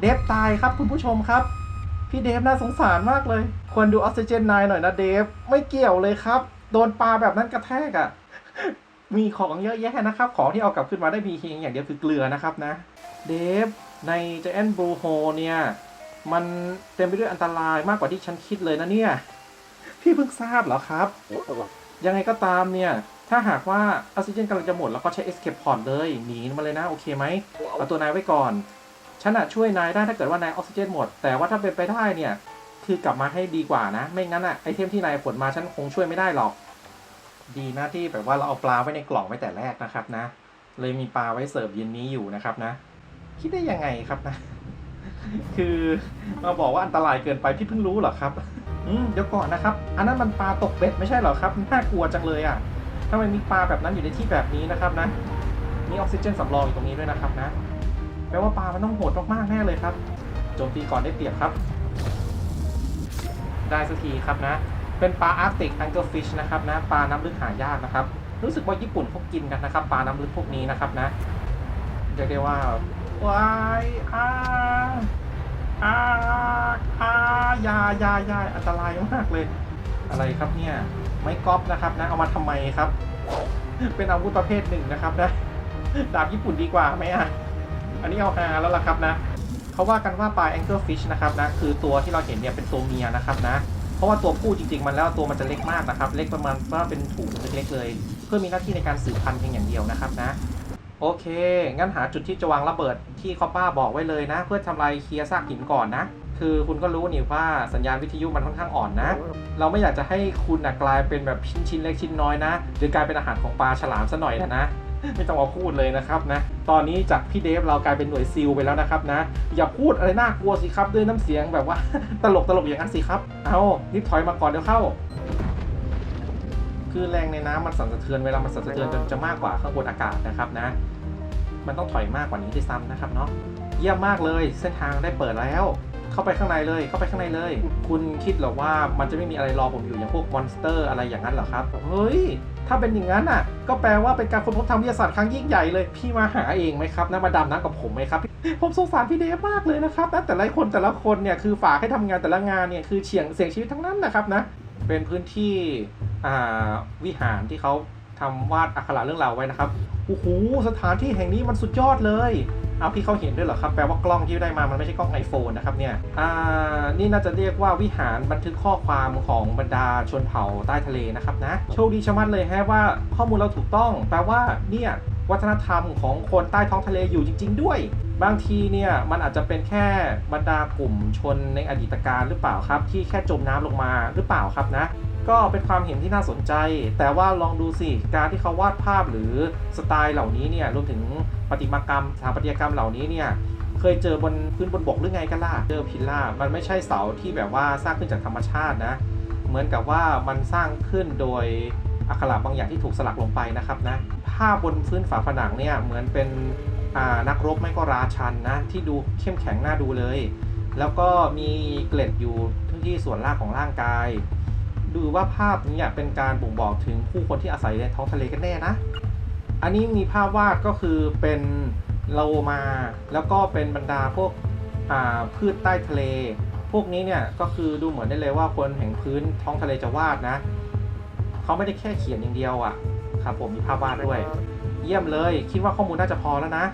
เดฟตายครับคุณผู้ชมครับ พี่เดฟน่าสงสารมากเลย ควรดูออกซิเจนนายหน่อยนะเดฟ ไม่เกี่ยวเลยครับ โดนปลาแบบนั้นกระแทกอะ่ะ มีของเยอะแยะนะครับ ของที่เอากลับขึ้นมาได้มีเพียงอย่างเดียวคือเกลือนะครับนะ เดฟ ใน Giant Blue Hole เนี่ย มันเต็มไปด้วยอันตรายมากกว่าที่ฉันคิดเลยนะเนี่ย พี่เพิ่งทราบเหรอครับ ยังไงก็ตามเนี่ยถ้าหากว่าออกซิเจนกำลังจะหมดแล้วก็ใช้ escape pod เลย หนีมาเลยนะ โอเคไหมเอาตัวนายไว้ก่อน ฉันอะช่วยนายได้ถ้าเกิดว่านายออกซิเจนหมด แต่ว่าถ้าเป็นไปได้เนี่ยคือกลับมาให้ดีกว่านะ ไม่งั้นอะไอเทมที่นายขนมาฉันคงช่วยไม่ได้หรอก ดีนะที่แบบว่าเราเอาปลาไว้ในกล่องไว้แต่แรกนะครับนะ เลยมีปลาไว้เสิร์ฟเย็นนี้อยู่นะครับนะ คิดได้ยังไงครับนะ คือมาบอกว่าอันตรายเกินไปพี่เพิ่งรู้เหรอครับอืมเดี๋ยวก่อนนะครับ อันนั้นมันปลาตกเบ็ดไม่ใช่เหรอครับน่ากลัวจังเลยอะทำไมมีปลาแบบนั้นอยู่ในที่แบบนี้นะครับนะมีออกซิเจนสำรองอยู่ตรงนี้ด้วยนะครับนะ แปลว่าปลามันต้องโหดมากๆแน่เลยครับ โจมตีก่อนได้เปรียบครับ ได้สักทีครับนะ เป็นปลาอาร์กติกอังเกิลฟิชนะครับนะ ปลาน้ำลึกหายากนะครับ รู้สึกว่าญี่ปุ่นเขากินกันนะครับ ปลาน้ำลึกพวกนี้นะครับนะเรียกได้ว่าวายอาอาอายายายาอันตรายมากเลย อะไรครับเนี่ย ไม่ก๊อปนะครับนะ เอามาทำไมครับ เป็นอาวุธประเภทหนึ่งนะครับนะ ดาบญี่ปุ่นดีกว่าไหมอะ อันนี้เอาฮาแล้วล่ะครับนะเขาว่ากันว่าปลา angler fish นะครับนะคือตัวที่เราเห็นเนี่ยเป็นตัวเมียนะครับนะเพราะว่าตัวผู้จริงๆ มันแล้วตัวมันจะเล็กมากนะครับ เล็กประมาณว่าเป็นถุงเล็กๆเลย เพื่อมีหน้าที่ในการสืบพันธุ์เพียงอย่างเดียวนะครับนะโอเค งั้นหาจุดที่จะวางระเบิดที่คอป้าบอกไว้เลยนะ เพื่อทำลายเคลียร์ซากหินก่อนนะ คือคุณก็รู้นี่ว่าสัญญาณวิทยุมันค่อนข้างอ่อนนะ เราไม่อยากจะให้คุณนะกลายเป็นแบบชิ้นชิ้นเล็กชิ้นน้อยนะ หรือกลายเป็นอาหารของปลาฉลามซะหน่อยนะนะ ไม่ต้องมาพูดเลยนะครับนะ ตอนนี้จากพี่เดฟเรากลายเป็นหน่วยซิลไปแล้วนะครับนะ อย่าพูดอะไรน่ากลัวสิครับด้วยน้ำเสียงแบบว่าตลกตลกอย่างนั้นสิครับ เอารีบถอยมาก่อนเดี๋ยวเข้า คือแรงในน้ำมันสั่นสะเทือนเวลามันสั่นสะเทือนจนจะมากกว่าข้างบนอากาศนะครับนะ มันต้องถอยมากกว่านี้ด้วยซ้ำนะครับเนาะ เยี่ยมมากเลย เส้นทางได้เปิดแล้ว เข้าไปข้างในเลย เข้าไปข้างในเลย คุณคิดหรอว่ามันจะไม่มีอะไรรอผมอยู่อย่างพวกมอนสเตอร์อะไรอย่างนั้นเหรอครับ เฮ้ย ถ้าเป็นอย่างนั้นอะ ก็แปลว่าเป็นการค้นพบทางวิทยาศาสตร์ครั้งยิ่งใหญ่เลย พี่มาหาเองไหมครับนะมาดำน้ำกับผมไหมครับ ผมสงสารพี่เดฟมากเลยนะครับนะแต่ละคนแต่ละคนเนี่ยคือฝากให้ทำงานแต่ละงานเนี่ยคือเฉียงเสี่ยงชีวิตทั้งนั้นนะครับนะ เป็นพื้นที่อ่าวิหารที่เขาทำวาดอักขระเรื่องราวไว้นะครับ โอ้โห สถานที่แห่งนี้มันสุดยอดเลย เอาพี่เขาเห็นด้วยเหรอครับ แปลว่ากล้องที่ได้มา มันไม่ใช่กล้อง iPhone นะครับเนี่ย อ่า นี่น่าจะเรียกว่าวิหารบันทึกข้อความของบรรดาชนเผ่าใต้ทะเลนะครับนะ โชคดีชะมัดเลยฮะว่าข้อมูลเราถูกต้อง แปลว่าเนี่ยวัฒนธรรมของคนใต้ท้องทะเลอยู่จริง ๆ ด้วย บางทีเนี่ยมันอาจจะเป็นแค่บรรดากลุ่มชนในอดีตการหรือเปล่าครับ ที่แค่จมน้ำลงมาหรือเปล่าครับนะ ก็เป็นความเห็นที่น่าสนใจ แต่ว่าลองดูสิ การที่เขาวาดภาพหรือสไตล์เหล่านี้เนี่ยรวมถึงประติมากรรมสถาปัตยกรรมเหล่านี้เนี่ยเคยเจอบนพื้นบนบกหรือไงกันล่ะเจอพิลล่ามันไม่ใช่เสาที่แบบว่าสร้างขึ้นจากธรรมชาตินะ เหมือนกับว่ามันสร้างขึ้นโดยอักขระบางอย่างที่ถูกสลักลงไปนะครับนะภาพบนพื้นฝาผนังเนี่ยเหมือนเป็นนักรบไม่ก็ราชันนะที่ดูเข้มแข็งน่าดูเลย แล้วก็มีเกล็ดอยู่ที่ส่วนล่างของร่างกาย ดูว่าภาพนี้เป็นการบ่งบอกถึงผู้คนที่อาศัยในท้องทะเลกันแน่นะ อันนี้มีภาพวาดก็คือเป็นโลมา แล้วก็เป็นบรรดาพวกอ่าพืชใต้ทะเล พวกนี้เนี่ยก็คือดูเหมือนได้เลยว่าคนแห่งพื้นท้องทะเลจะวาดนะ เขาไม่ได้แค่เขียนอย่างเดียวอะ่ะครับผมมีภาพวาดด้วย เยี่ยมเลย คิดว่าข้อมูลน่าจะพอแล้วนะ